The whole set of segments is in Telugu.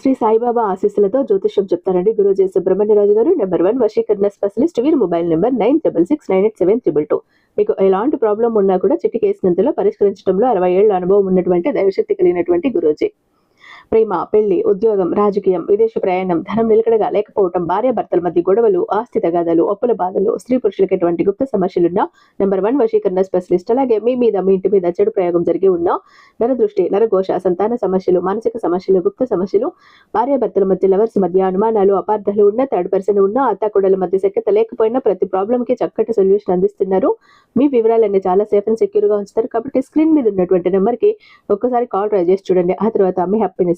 శ్రీ సాయిబాబా ఆశీస్సులతో జ్యోతిష్యం చెప్తారండి. గురుజీ సుబ్రహ్మణ్యరాజు గారు నెంబర్ వన్ వశీకరణ స్పెషలిస్ట్ వీరి mobile number nine triple six nine eight seven triple two మీకు ఎలాంటి ప్రాబ్లం ఉన్నా కూడా చిట్టి కేసినంతలో పరిష్కరించడంలో అరవై ఏళ్ళ అనుభవం ఉన్నటువంటి దైవశక్తి కలిగినటువంటి గురూజీ. ప్రేమ పెళ్ళి ఉద్యోగం రాజకీయం విదేశ ప్రయాణం ధనం నిలకడగా లేకపోవటం భార్యాభర్తల మధ్య గొడవలు ఆస్తి తగాదాలు అప్పుల బాధలు స్త్రీ పురుషులకు ఎటువంటి గుప్త సమస్యలున్నా నెంబర్ వన్ వశీకరణ స్పెషలిస్ట్ అలాగే మీ మీద మీ ఇంటి మీద చెడు ప్రయోగం జరిగి ఉన్న నరదృష్టి నరఘోష సంతాన సమస్యలు మానసిక సమస్యలు గుప్త సమస్యలు భార్యాభర్తల మధ్య లవర్స్ మధ్య అనుమానాలు అపార్థాలు ఉన్న థర్డ్ పర్సన్ ఉన్న అత్తాకోడల మధ్య సఖ్యత లేకపోయినా ప్రతి ప్రాబ్లం కి చక్కటి సొల్యూషన్ అందిస్తున్నారు. మీ వివరాలన్నీ చాలా సేఫ్ అండ్ సెక్యూర్గా ఉంచుతారు. కాబట్టి స్క్రీన్ మీద ఉన్నటువంటి నెంబర్కి ఒక్కసారి కాల్ ట్రై చేసి చూడండి. ఆ తర్వాత మీ హ్యాపీనెస్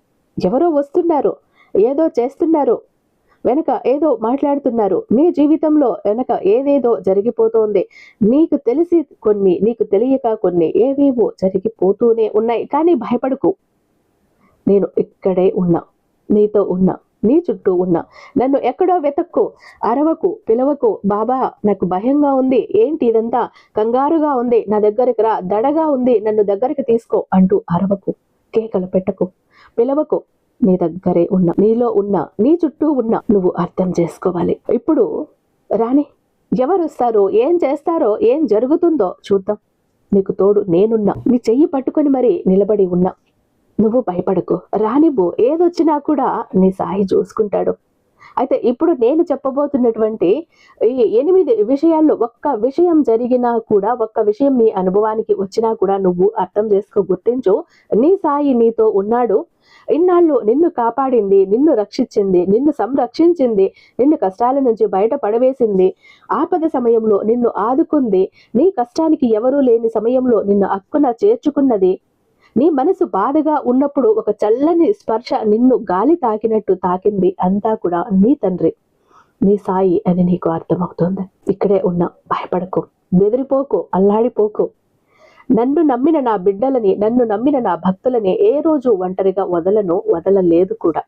ఎవరో వస్తున్నారు ఏదో చేస్తున్నారు వెనక ఏదో మాట్లాడుతున్నారు. నీ జీవితంలో వెనక ఏదేదో జరిగిపోతోంది. నీకు తెలిసి కొన్ని నీకు తెలియక కొన్ని ఏవేవో జరిగిపోతూనే ఉన్నాయి. కానీ భయపడకు. నేను ఇక్కడే ఉన్నా నీతో ఉన్నా నీ చుట్టూ ఉన్నా. నన్ను ఎక్కడో వెతక్కు అరవకు పిలవకు బాబా నాకు భయంగా ఉంది. ఏంటి ఇదంతా? కంగారుగా ఉంది. నా దగ్గరికి రా. దడగా ఉంది. నన్ను దగ్గరికి తీసుకో అంటూ అరవకు. కేకలు పెట్టకు. పిలవకు నీ దగ్గరే ఉన్న నీలో ఉన్న నీ చుట్టూ ఉన్న నువ్వు అర్థం చేసుకోవాలి. ఇప్పుడు రాణి ఎవరు వస్తారో ఏం చేస్తారో ఏం జరుగుతుందో చూద్దాం. నీకు తోడు నేనున్నా. నీ చెయ్యి పట్టుకొని మరి నిలబడి ఉన్నా. నువ్వు భయపడకు. రానివ్వు ఏదొచ్చినా కూడా నీ సాయి చూసుకుంటాడు. అయితే ఇప్పుడు నేను చెప్పబోతున్నటువంటి ఈ ఎనిమిది విషయాల్లో ఒక్క విషయం జరిగినా కూడా ఒక్క విషయం నీ అనుభవానికి వచ్చినా కూడా నువ్వు అర్థం చేసుకో గుర్తించు. నీ సాయి నీతో ఉన్నాడు. ఇన్నాళ్ళు నిన్ను కాపాడింది నిన్ను రక్షించింది నిన్ను సంరక్షించింది నిన్ను కష్టాల నుంచి బయట పడవేసింది ఆపద సమయంలో నిన్ను ఆదుకుంది. నీ కష్టానికి ఎవరూ లేని సమయంలో నిన్ను అక్కున చేర్చుకున్నది. నీ మనసు బాధగా ఉన్నప్పుడు ఒక చల్లని స్పర్శ నిన్ను గాలి తాకినట్టు తాకింది అంతా కూడా నీ తండ్రి. నీ సాయి అని నీకు అర్థమవుతుంది. ఇక్కడే ఉన్నా భయపడకు బెదిరిపోకు అల్లాడిపోకు. నన్ను నమ్మిన నా బిడ్డలని నన్ను నమ్మిన నా భక్తులని ఏ రోజు ఒంటరిగా వదలను వదలలేదు కూడా.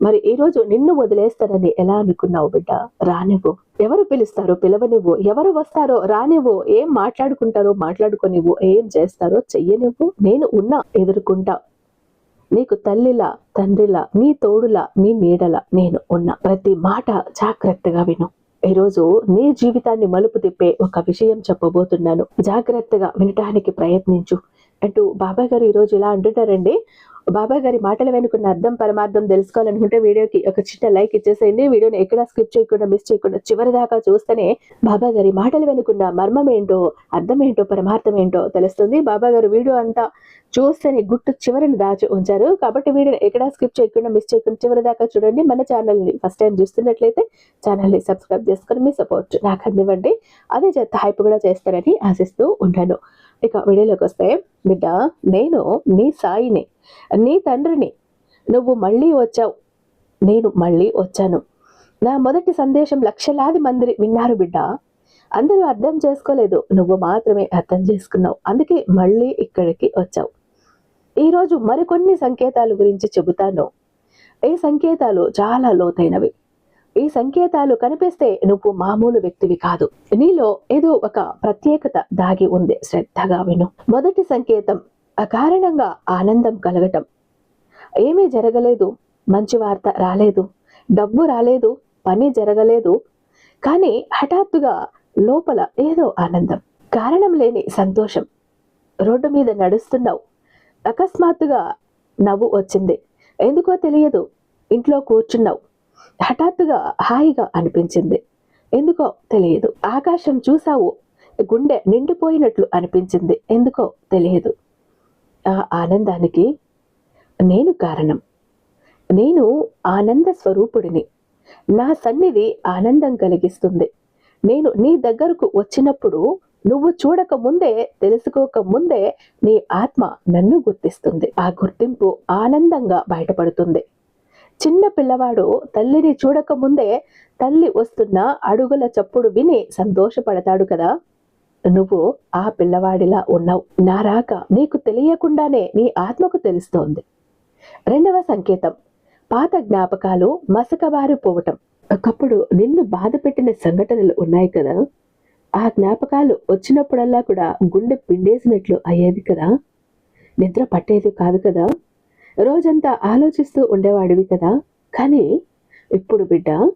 మరి ఈ రోజు నిన్ను వదిలేస్తానని ఎలా అనుకున్నావు బిడ్డ? రానివ్వు. ఎవరు పిలుస్తారో పిలవనివ్వు. ఎవరు వస్తారో రానివ్వు. ఏం మాట్లాడుకుంటారో మాట్లాడుకోనివ్వు. ఏం చేస్తారో చెయ్యనివ్వు. నేను ఉన్నా ఎదుర్కొంటా. నీకు తల్లిలా తండ్రిలా మీ తోడులా మీ నీడలా నేను ఉన్నా. ప్రతి మాట జాగ్రత్తగా విను. ఈరోజు నీ జీవితాన్ని మలుపు తిప్పే ఒక విషయం చెప్పబోతున్నాను. జాగ్రత్తగా వినటానికి ప్రయత్నించు. అంటూ బాబా గారు ఈరోజు ఇలా అంటున్నారండి బాబా గారి మాటల వెనుకున్న అర్థం పరమార్థం తెలుసుకోవాలనుకుంటే వీడియోకి ఒక చిన్న లైక్ ఇచ్చేసేయండి. వీడియోని ఎక్కడ స్కిప్ చేయకుండా మిస్ చేయకుండా చివరి దాకా చూస్తేనే బాబా గారి మాటలు వెనుకున్న మర్మం ఏంటో అర్థం ఏంటో పరమార్థం ఏంటో తెలుస్తుంది. బాబా గారు వీడియో అంతా చూస్తేనే గుట్టు చివరిని దాచి ఉంచారు. కాబట్టి వీడియోని ఎక్కడ స్కిప్ చేయకుండా మిస్ చేయకుండా చివరి దాకా చూడండి. మన ఛానల్ని ఫస్ట్ టైం చూస్తున్నట్లయితే ఛానల్ని సబ్స్క్రైబ్ చేసుకొని మీ సపోర్ట్ నాకు అందివ్వండి. అదే చేత హైప్ కూడా చేస్తారని ఆశిస్తూ ఉంటాను. ఇక వీడియోలోకి వస్తే బిడ్డ నేను నీ సాయిని. నీ తండ్రిని నువ్వు మళ్ళీ వచ్చావు. నేను మళ్ళీ వచ్చాను. నా మొదటి సందేశం లక్షలాది మంది విన్నారు బిడ్డ. అందరూ అర్థం చేసుకోలేదు. నువ్వు మాత్రమే అర్థం చేసుకున్నావు. అందుకే మళ్ళీ ఇక్కడికి వచ్చావు. ఈరోజు మరికొన్ని సంకేతాల గురించి చెబుతాను. ఈ సంకేతాలు చాలా లోతైనవి. ఈ సంకేతాలు కనిపిస్తే నువ్వు మామూలు వ్యక్తివి కాదు. నీలో ఏదో ఒక ప్రత్యేకత దాగి ఉంది. శ్రద్ధగా విను. మొదటి సంకేతం అకారణంగా ఆనందం కలగటం. ఏమీ జరగలేదు మంచి వార్త రాలేదు డబ్బు రాలేదు పని జరగలేదు కానీ హఠాత్తుగా లోపల ఏదో ఆనందం. కారణం లేని సంతోషం. రోడ్డు మీద నడుస్తున్నావు. అకస్మాత్తుగా నవ్వు వచ్చింది. ఎందుకో తెలియదు. ఇంట్లో కూర్చున్నావు. హఠాత్తుగా హాయిగా అనిపించింది. ఎందుకో తెలియదు. ఆకాశం చూసావు గుండె నిండిపోయినట్లు అనిపించింది. ఎందుకో తెలియదు. ఆ ఆనందానికి నేను కారణం. నేను ఆనంద స్వరూపుడిని. నా సన్నిధి ఆనందం కలిగిస్తుంది. నేను నీ దగ్గరకు వచ్చినప్పుడు నువ్వు చూడక ముందే తెలుసుకోక ముందే నీ ఆత్మ నన్ను గుర్తిస్తుంది. ఆ గుర్తింపు ఆనందంగా బయటపడుతుంది. చిన్న పిల్లవాడు తల్లిని చూడక ముందే తల్లి వస్తున్న అడుగుల చప్పుడు విని సంతోషపడతాడు కదా? నువ్వు ఆ పిల్లవాడిలా ఉన్నావు. నా రాక నీకు తెలియకుండానే నీ ఆత్మకు తెలుస్తోంది. రెండవ సంకేతం. పాత జ్ఞాపకాలు మసకబారిపోవటం. ఒకప్పుడు నిన్ను బాధ పెట్టిన సంఘటనలు ఉన్నాయి కదా? ఆ జ్ఞాపకాలు వచ్చినప్పుడల్లా కూడా గుండె పిండేసినట్లు అయ్యేది కదా? నిద్ర పట్టేది కాదు కదా? రోజంతా ఆలోచిస్తూ ఉండేవాడివి కదా? కానీ ఇప్పుడు బిడ్డ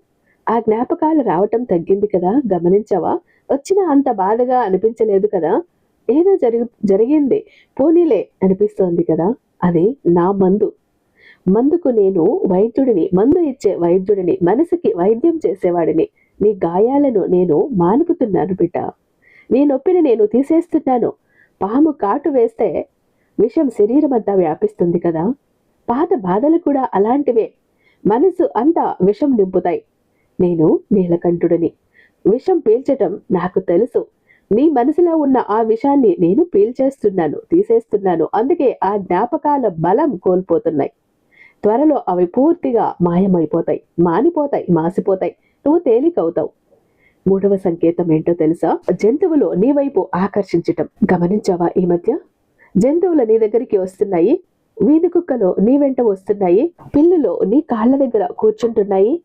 ఆ జ్ఞాపకాలు రావటం తగ్గింది కదా? గమనించావా? వచ్చిన అంత బాధగా అనిపించలేదు కదా? ఏదో జరుగు జరిగింది. పోనీలే అనిపిస్తోంది కదా? అది నా మందు. మందుకు నేను వైద్యుడిని మందు ఇచ్చే వైద్యుడిని మనసుకి వైద్యం చేసేవాడిని. నీ గాయాలను నేను మానుపుతున్నాను బిడ్డ. నీ నొప్పిని నేను తీసేస్తున్నాను. పాము కాటు వేస్తే విషం శరీరం అంతా వ్యాపిస్తుంది కదా? పాత బాధలు కూడా అలాంటివే. మనసు అంతా విషం నింపుతాయి. నేను నీలకంఠుడిని. విషం పీల్చటం నాకు తెలుసు. నీ మనసులో ఉన్న ఆ విషాన్ని నేను పీల్చేస్తున్నాను తీసేస్తున్నాను. అందుకే ఆ జ్ఞాపకాల బలం కోల్పోతున్నాయి. త్వరలో అవి పూర్తిగా మాయమైపోతాయి మానిపోతాయి మాసిపోతాయి. నువ్వు తేలికవుతావు. మూడవ సంకేతం ఏంటో తెలుసా? జంతువులు నీ వైపు ఆకర్షించటం. గమనించావా ఈ మధ్య? జంతువులు నీ దగ్గరికి వస్తున్నాయి వీధి కుక్కలు నీ వెంట వస్తున్నాయి పిల్లులు నీ కాళ్ళ దగ్గర కూర్చుంటున్నాయి.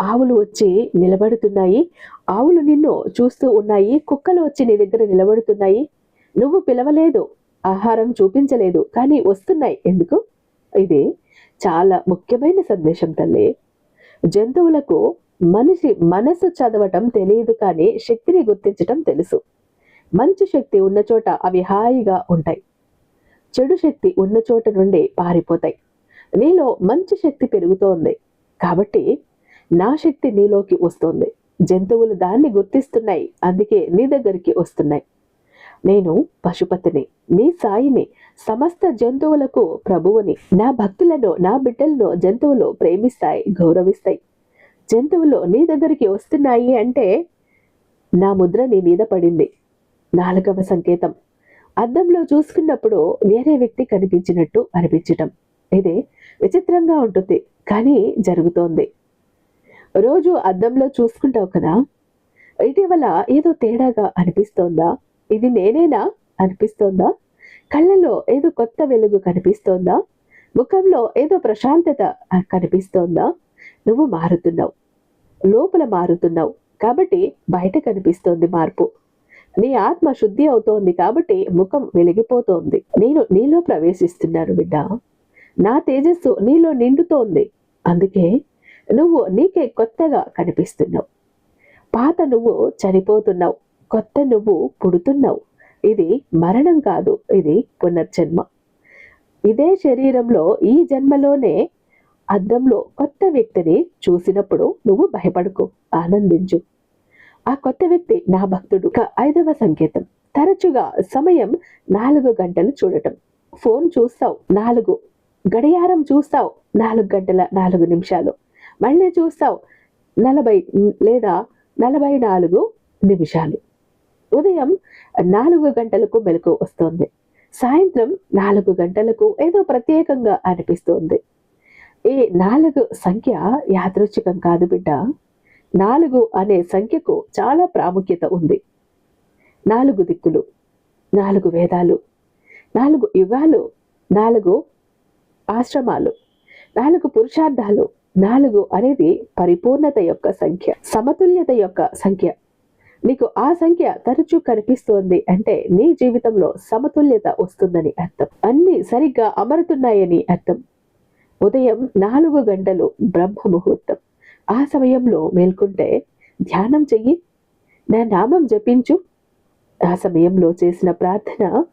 ఆవులు వచ్చి నిలబడుతున్నాయి. ఆవులు నిన్ను చూస్తూ ఉన్నాయి. కుక్కలు వచ్చి నీ దగ్గర నిలబడుతున్నాయి. నువ్వు పిలవలేదు. ఆహారం చూపించలేదు. కానీ వస్తున్నాయి. ఎందుకు? ఇది చాలా ముఖ్యమైన సందేశం తల్లి. జంతువులకు మనిషి మనసు చదవటం తెలియదు కానీ శక్తిని గుర్తించటం తెలుసు. మంచి శక్తి ఉన్న చోట అవి హాయిగా ఉంటాయి. చెడు శక్తి ఉన్న చోట నుండి పారిపోతాయి. నీలో మంచి శక్తి పెరుగుతోంది. కాబట్టి నా శక్తి నీలోకి వస్తోంది. జంతువులు దాన్ని గుర్తిస్తున్నాయి. అందుకే నీ దగ్గరికి వస్తున్నాయి. నేను పశుపతిని నీ సాయిని సమస్త జంతువులకు ప్రభువుని నా భక్తులను నా బిడ్డలను జంతువులు ప్రేమిస్తాయి గౌరవిస్తాయి. జంతువులు నీ దగ్గరికి వస్తున్నాయి అంటే నా ముద్ర నీ మీద పడింది. నాలుగవ సంకేతం. అద్దంలో చూసుకున్నప్పుడు వేరే వ్యక్తి కనిపించినట్టు అనిపించటం. ఇది విచిత్రంగా ఉంటుంది కానీ జరుగుతోంది. రోజు అద్దంలో చూసుకుంటావు కదా? ఇటీవల ఏదో తేడాగా అనిపిస్తోందా? ఇది నేనేనా? అనిపిస్తోందా? కళ్ళలో ఏదో కొత్త వెలుగు కనిపిస్తోందా? ముఖంలో ఏదో ప్రశాంతత కనిపిస్తోందా? నువ్వు మారుతున్నావు. లోపల మారుతున్నావు. కాబట్టి బయట కనిపిస్తోంది మార్పు. నీ ఆత్మ శుద్ధి అవుతోంది కాబట్టి ముఖం వెలిగిపోతోంది. నేను నీలో ప్రవేశిస్తున్నాను బిడ్డ. నా తేజస్సు నీలో నిండుతోంది. అందుకే నువ్వు నీకే కొత్తగా కనిపిస్తున్నావు. పాత నువ్వు చనిపోతున్నావు. కొత్త నువ్వు పుడుతున్నావు. ఇది మరణం కాదు ఇది పునర్జన్మ. ఇదే శరీరంలో ఈ జన్మలోనే అద్దంలో కొత్త వ్యక్తిని చూసినప్పుడు నువ్వు భయపడకు ఆనందించు. ఆ కొత్త వ్యక్తి నా భక్తుడు. ఐదవ సంకేతం. తరచుగా సమయం నాలుగు గంటలు చూడటం. ఫోన్ చూస్తావు నాలుగు గడియారం చూస్తావు నాలుగు గంటల నాలుగు నిమిషాలు. మళ్ళీ చూస్తావు. నలభై లేదా నలభై నాలుగు నిమిషాలు. ఉదయం నాలుగు గంటలకు మెలకు వస్తుంది. సాయంత్రం నాలుగు గంటలకు ఏదో ప్రత్యేకంగా అనిపిస్తోంది. ఈ నాలుగు సంఖ్య యాదృచ్ఛికం కాదు బిడ్డ. నాలుగు అనే సంఖ్యకు చాలా ప్రాముఖ్యత ఉంది. నాలుగు దిక్కులు నాలుగు వేదాలు నాలుగు యుగాలు నాలుగు ఆశ్రమాలు నాలుగు పురుషార్థాలు నాలుగు అనేది పరిపూర్ణత యొక్క సంఖ్య సమతుల్యత యొక్క సంఖ్య. నీకు ఆ సంఖ్య తరచూ కనిపిస్తోంది అంటే నీ జీవితంలో సమతుల్యత వస్తుందని అర్థం. అన్ని సరిగ్గా అమరుతున్నాయని అర్థం. ఉదయం నాలుగు గంటలు బ్రహ్మ ముహూర్తం ఆ సమయంలో మేల్కొంటే ధ్యానం చెయ్యి. నా నామం జపించు. ఆ సమయంలో చేసిన ప్రార్థన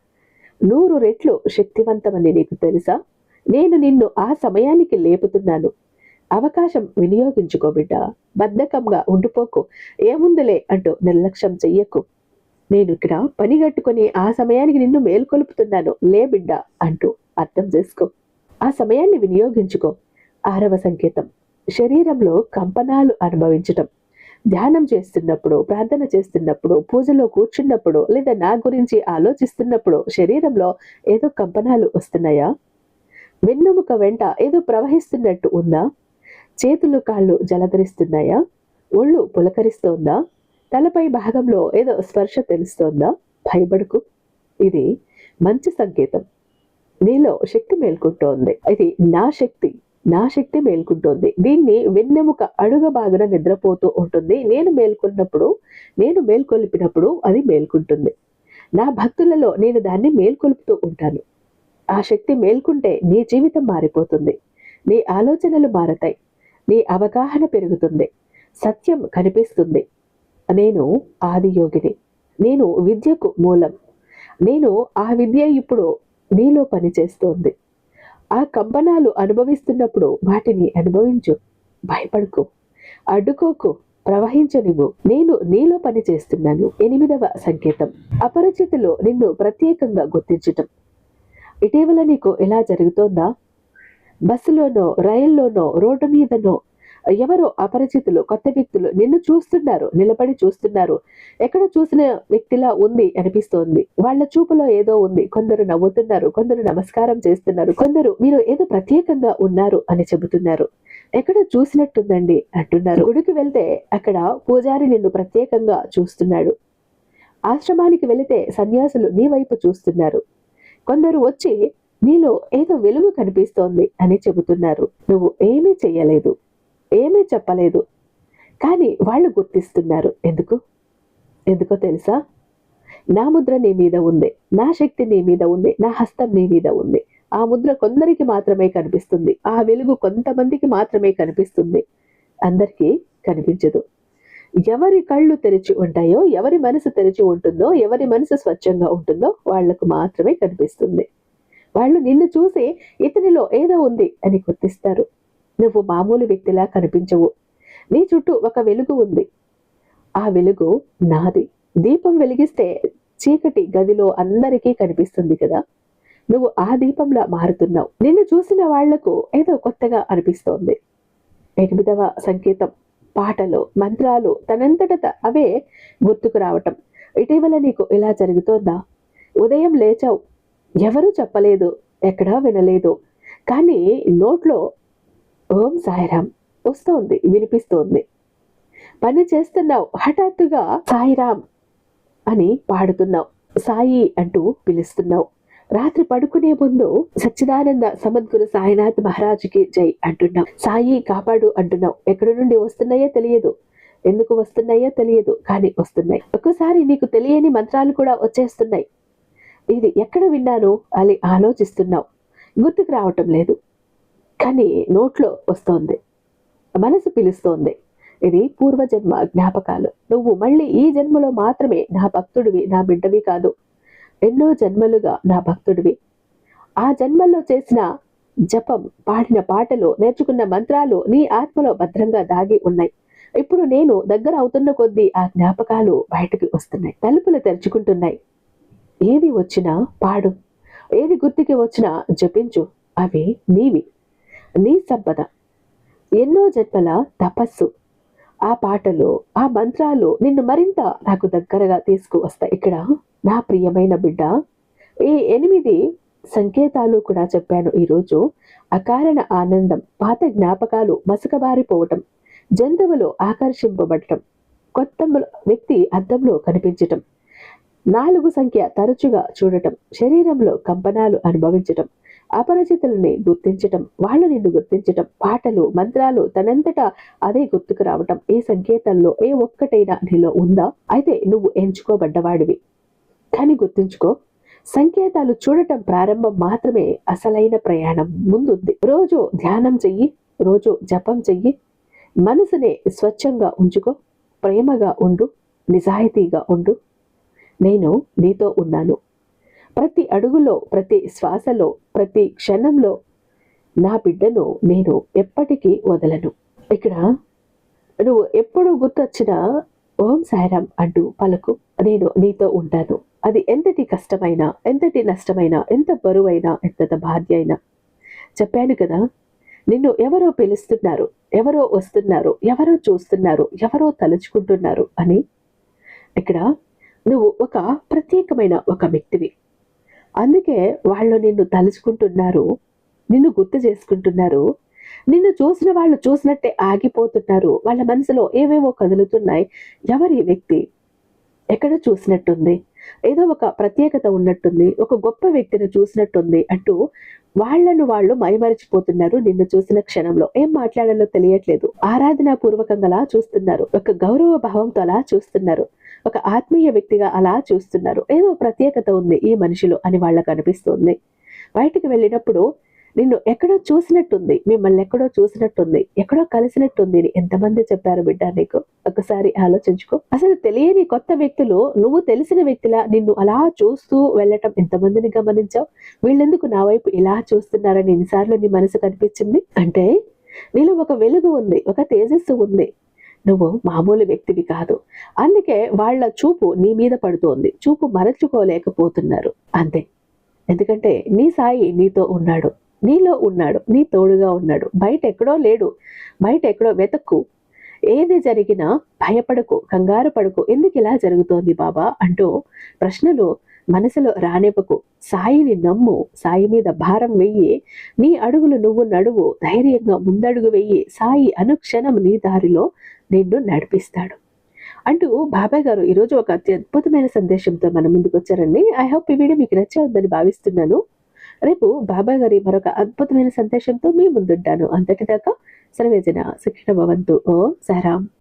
నూరు రెట్లు శక్తివంతమని నీకు తెలుసా? నేను నిన్ను ఆ సమయానికి లేపుతున్నాను. అవకాశం వినియోగించుకో బిడ్డ బద్ధకంగా ఉండిపోకు. ఏముందులే అంటూ నిర్లక్ష్యం చెయ్యకు. నేను ఇక్కడ పని కట్టుకొని ఆ సమయానికి నిన్ను మేల్కొలుపుతున్నాను లే బిడ్డ అంటూ అర్థం చేసుకో. ఆ సమయాన్ని వినియోగించుకో. ఆరవ సంకేతం. శరీరంలో కంపనాలు అనుభవించటం. ధ్యానం చేస్తున్నప్పుడు ప్రార్థన చేస్తున్నప్పుడు పూజలో కూర్చున్నప్పుడు లేదా నా గురించి ఆలోచిస్తున్నప్పుడు శరీరంలో ఏదో కంపనాలు వస్తున్నాయా? వెన్నెముక వెంట ఏదో ప్రవహిస్తున్నట్టు ఉందా? చేతులు కాళ్ళు జలధరిస్తున్నాయా? ఒళ్ళు పులకరిస్తోందా? తలపై భాగంలో ఏదో స్పర్శ తెలుస్తోందా? భయపడకు. ఇది మంచి సంకేతం. నీలో శక్తి మేల్కొంటోంది. ఇది నా శక్తి. నా శక్తి మేల్కుంటోంది. దీన్ని వెన్నెముక అడుగ బాగున నిద్రపోతూ ఉంటుంది. నేను మేల్కొన్నప్పుడు నేను మేల్కొల్పినప్పుడు అది మేల్కుంటుంది. నా భక్తులలో నేను దాన్ని మేల్కొలుపుతూ ఉంటాను. ఆ శక్తి మేల్కుంటే నీ జీవితం మారిపోతుంది. నీ ఆలోచనలు మారతాయి. నీ అవగాహన పెరుగుతుంది. సత్యం కనిపిస్తుంది. నేను ఆదియోగిని. నేను విద్యకు మూలం. నేను ఆ విద్య ఇప్పుడు నీలో పనిచేస్తోంది. ఆ కంపనాలు అనుభవిస్తున్నప్పుడు వాటిని అనుభవించు. భయపడుకు. అడ్డుకోకు. ప్రవహించనివ్వు. నేను నీలో పని చేస్తున్నాను ఎనిమిదవ సంకేతం. అపరిచితులు నిన్ను ప్రత్యేకంగా గుర్తించటం. ఇటీవల నీకు ఎలా జరుగుతోందా? బస్సులోనో రైల్లోనో రోడ్డు మీదనో ఎవరో అపరిచితులు కొత్త వ్యక్తులు నిన్ను చూస్తున్నారు నిలబడి చూస్తున్నారు. ఎక్కడ చూసిన వ్యక్తిలా ఉంది అనిపిస్తోంది. వాళ్ళ చూపులో ఏదో ఉంది. కొందరు నవ్వుతున్నారు కొందరు నమస్కారం చేస్తున్నారు కొందరు మీరు ఏదో ప్రత్యేకంగా ఉన్నారు అని చెబుతున్నారు. ఎక్కడ చూసినట్టుందండి అంటున్నారు. గుడికి వెళ్తే అక్కడ పూజారి నిన్ను ప్రత్యేకంగా చూస్తున్నాడు. ఆశ్రమానికి వెళితే సన్యాసులు నీ వైపు చూస్తున్నారు. కొందరు వచ్చి నీలో ఏదో వెలుగు కనిపిస్తోంది అని చెబుతున్నారు. నువ్వు ఏమీ చెయ్యలేదు. ఏమీ చెప్పలేదు. కానీ వాళ్ళు గుర్తిస్తున్నారు. ఎందుకు? ఎందుకో తెలుసా? నా ముద్ర నీ మీద ఉంది. నా శక్తి నీ మీద ఉంది. నా హస్తం నీ మీద ఉంది. ఆ ముద్ర కొందరికి మాత్రమే కనిపిస్తుంది. ఆ వెలుగు కొంతమందికి మాత్రమే కనిపిస్తుంది. అందరికీ కనిపించదు. ఎవరి కళ్ళు తెరిచి ఉంటాయో ఎవరి మనసు తెరిచి ఉంటుందో ఎవరి మనసు స్వచ్ఛంగా ఉంటుందో వాళ్ళకు మాత్రమే కనిపిస్తుంది. వాళ్ళు నిన్ను చూసి ఇతనిలో ఏదో ఉంది అని గుర్తిస్తారు. నువ్వు మామూలు వ్యక్తిలా కనిపించవు. నీ చుట్టూ ఒక వెలుగు ఉంది. ఆ వెలుగు నాది. దీపం వెలిగిస్తే చీకటి గదిలో అందరికీ కనిపిస్తుంది కదా. నువ్వు ఆ దీపంలా మారుతున్నావు. నిన్ను చూసిన వాళ్ళకు ఏదో కొత్తగా అనిపిస్తోంది. ఎనిమిదవ సంకేతం. పాటలు మంత్రాలు తనంతట అవే గుర్తుకు రావటం. ఇటీవల నీకు ఇలా జరుగుతోందా? ఉదయం లేచావు. ఎవరూ చెప్పలేదు ఎక్కడా వినలేదు. కానీ నోట్లో ఓం సాయిరామ్ వస్తోంది వినిపిస్తోంది. పని చేస్తున్నావు హఠాత్తుగా సాయిరామ్ అని పాడుతున్నావు సాయి అంటూ పిలుస్తున్నావు. రాత్రి పడుకునే ముందు సచ్చిదానంద సమద్గురు సాయినాథ్ మహారాజుకి జై అంటున్నావు. సాయి కాపాడు అంటున్నావు. ఎక్కడి నుండి వస్తున్నాయో తెలియదు. ఎందుకు వస్తున్నాయో తెలియదు కానీ వస్తున్నాయి. ఒక్కసారి నీకు తెలియని మంత్రాలు కూడా వచ్చేస్తున్నాయి. ఇది ఎక్కడ విన్నాను అని ఆలోచిస్తున్నావు. గుర్తుకు రావటం లేదు. కానీ నోట్లో వస్తోంది. మనసు పిలుస్తోంది. ఇది పూర్వజన్మ జ్ఞాపకాలు. నువ్వు మళ్ళీ ఈ జన్మలో మాత్రమే నా భక్తుడివి నా బిడ్డవి కాదు. ఎన్నో జన్మలుగా నా భక్తుడివి. ఆ జన్మల్లో చేసిన జపం పాడిన పాటలు నేర్చుకున్న మంత్రాలు నీ ఆత్మలో భద్రంగా దాగి ఉన్నాయి. ఇప్పుడు నేను దగ్గర అవుతున్న కొద్దీ ఆ జ్ఞాపకాలు బయటకు వస్తున్నాయి. తలుపులు తెరుచుకుంటున్నాయి. ఏది వచ్చినా పాడు. ఏది గుర్తుకి వచ్చినా జపించు. అవి నీవి. నీ సంపద. ఎన్నో జన్మల తపస్సు. ఆ పాటలు ఆ మంత్రాలు నిన్ను మరింత నాకు దగ్గరగా తీసుకువస్తాయి. ఇక్కడ నా ప్రియమైన బిడ్డ ఈ ఎనిమిది సంకేతాలు కూడా చెప్పాను ఈరోజు. అకారణ ఆనందం పాత జ్ఞాపకాలు మసకబారిపోవటం జంతువులు ఆకర్షింపబడటం కొత్త వ్యక్తి అద్దంలో కనిపించటం నాలుగు సంఖ్య తరచుగా చూడటం శరీరంలో కంపనాలు అనుభవించటం అపరిచితులని గుర్తించటం వాళ్ళు నిన్ను గుర్తించటం పాటలు మంత్రాలు తనంతటా అదే గుర్తుకు రావటం ఈ సంకేతాల్లో ఏ ఒక్కటైనా నీలో ఉందా? అయితే నువ్వు ఎంచుకోబడ్డవాడివి. కానీ గుర్తుంచుకో సంకేతాలు చూడటం ప్రారంభం మాత్రమే అసలైన ప్రయాణం ముందుంది. రోజు ధ్యానం చెయ్యి రోజు జపం చెయ్యి మనసునే స్వచ్ఛంగా ఉంచుకో ప్రేమగా ఉండు నిజాయితీగా ఉండు. నేను నీతో ఉన్నాను. ప్రతి అడుగులో ప్రతి శ్వాసలో ప్రతి క్షణంలో నా బిడ్డను నేను ఎప్పటికీ వదలను. ఇక్కడ నువ్వు ఎప్పుడు గుర్తొచ్చినా ఓం సాయిరామ్ అంటూ పలుకు నేను నీతో ఉంటాను. అది ఎంతటి కష్టమైనా ఎంతటి నష్టమైనా ఎంత బరువైనా ఎంత బాధ్య అయినా. చెప్పాను కదా నిన్ను ఎవరో పిలుస్తున్నారు ఎవరో వస్తున్నారు ఎవరో చూస్తున్నారు ఎవరో తలుచుకుంటున్నారు అని. ఇక్కడ నువ్వు ఒక ప్రత్యేకమైన ఒక వ్యక్తివి. అందుకే వాళ్ళు నిన్ను తలుచుకుంటున్నారు నిన్ను గుర్తు చేసుకుంటున్నారు నిన్ను చూసిన వాళ్ళు చూసినట్టే ఆగిపోతున్నారు. వాళ్ళ మనసులో ఏవేవో కదులుతున్నాయి. ఎవరి వ్యక్తి ఎక్కడ చూసినట్టుంది? ఏదో ఒక ప్రత్యేకత ఉన్నట్టుంది ఒక గొప్ప వ్యక్తిని చూసినట్టుంది అంటూ వాళ్ళను వాళ్ళు మైమరిచిపోతున్నారు నిన్ను చూసిన క్షణంలో. ఏం మాట్లాడాలో తెలియట్లేదు. ఆరాధనా పూర్వకంగా అలా చూస్తున్నారు. ఒక గౌరవ భావంతో అలా చూస్తున్నారు. ఒక ఆత్మీయ వ్యక్తిగా అలా చూస్తున్నారు. ఏదో ప్రత్యేకత ఉంది ఈ మనిషిలో అని వాళ్ళకు అనిపిస్తుంది. బయటికి వెళ్ళినప్పుడు నిన్ను ఎక్కడో చూసినట్టుంది మిమ్మల్ని ఎక్కడో చూసినట్టుంది ఎక్కడో కలిసినట్టుంది ఎంతమంది చెప్పారు బిడ్డ నీకు? ఒకసారి ఆలోచించుకో. అసలు తెలియని కొత్త వ్యక్తులు నువ్వు తెలిసిన వ్యక్తిలా నిన్ను అలా చూస్తూ వెళ్ళటం ఎంతమందిని గమనించావు? వీళ్ళెందుకు నా వైపు ఇలా చూస్తున్నారని ఎన్నిసార్లు నీ మనసు కనిపించింది? అంటే నీలో ఒక వెలుగు ఉంది ఒక తేజస్సు ఉంది. నువ్వు మామూలు వ్యక్తివి కాదు. అందుకే వాళ్ళ చూపు నీ మీద పడుతోంది. చూపు మరచుకోలేకపోతున్నారు అంతే. ఎందుకంటే నీ సాయి నీతో ఉన్నాడు. నీలో ఉన్నాడు నీ తోడుగా ఉన్నాడు. బయట ఎక్కడో లేడు బయట ఎక్కడో వెతక్కు. ఏది జరిగినా భయపడకు కంగారు పడకు. ఎందుకు ఇలా జరుగుతోంది బాబా? అంటూ ప్రశ్నలు మనసులో రానివ్వకు. సాయిని నమ్ము సాయి మీద భారం వెయ్యి నీ అడుగులు నువ్వు నడువు ధైర్యంగా ముందడుగు వెయ్యి సాయి అనుక్షణం నీ దారిలో నిన్ను నడిపిస్తాడు. అంటూ బాబాయ్ గారు ఈరోజు ఒక అత్యద్భుతమైన సందేశంతో మన ముందుకు వచ్చారండి ఐ హోప్ ఈ వీడియో మీకు నచ్చే ఉందని భావిస్తున్నాను. రేపు బాబాయ్ గారి మరొక అద్భుతమైన సందేశంతో మీ ముందుంటాను. అంతటిదాకా సర్వేజన శిక్షణ భవంతు. ఓ సారాం.